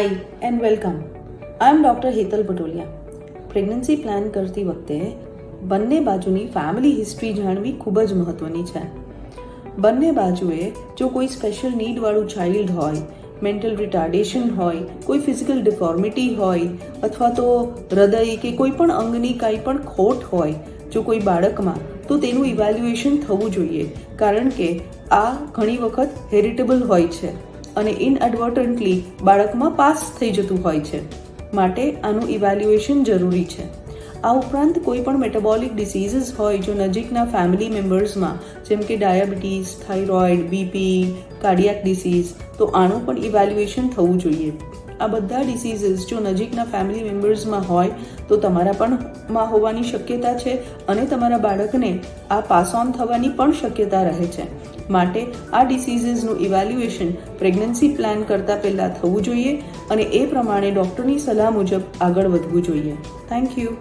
Hi and welcome I am doctor Hetal Patolia pregnancy plan કરતી વખતે બંને બાજુની ફેમિલી હિસ્ટ્રી જાણવી ખૂબ જ મહત્ત્વની છે બંને બાજુએ જો કોઈ સ્પેશિયલ નીડવાળું ચાઇલ્ડ હોય મેન્ટલ રિટાર્ડેશન હોય કોઈ ફિઝિકલ ડિફોર્મિટી હોય અથવા તો હૃદય કે કોઈ પણ અંગની કાંઈ પણ ખોટ હોય જો કોઈ બાળકમાં તો તેનું ઇવેલ્યુએશન થવું જોઈએ કારણ કે આ ઘણી વખત હેરિટેબલ હોય છે અને ઇનએડવર્ટન્ટલી બાળકમાં પાસ થઈ જતું હોય છે. માટે આનું ઇવેલ્યુએશન જરૂરી છે. આ ઉપરાંત કોઈ પણ મેટાબોલિક ડિસીઝીસ હોય જો નજીકના ફેમિલી મેમ્બર્સમાં જેમ કે diabetes thyroid BP cardiac disease તો આનું પણ ઇવેલ્યુએશન થવું જોઈએ. આ બધા ડિસીઝીસ જો નજીકના ફેમિલી મેમ્બર્સમાં હોય, તો તમારા પણ માં હોવાની શક્યતા છે અને તમારા બાળકને આ પાસ ઓન થવાની પણ શક્યતા રહે છે. માટે આ ડિસીઝીસનું ઇવેલ્યુએશન પ્રેગ્નન્સી પ્લાન કરતાં પહેલાં થવું જોઈએ અને એ પ્રમાણે ડૉક્ટરની સલાહ મુજબ આગળ વધવું જોઈએ. Thank you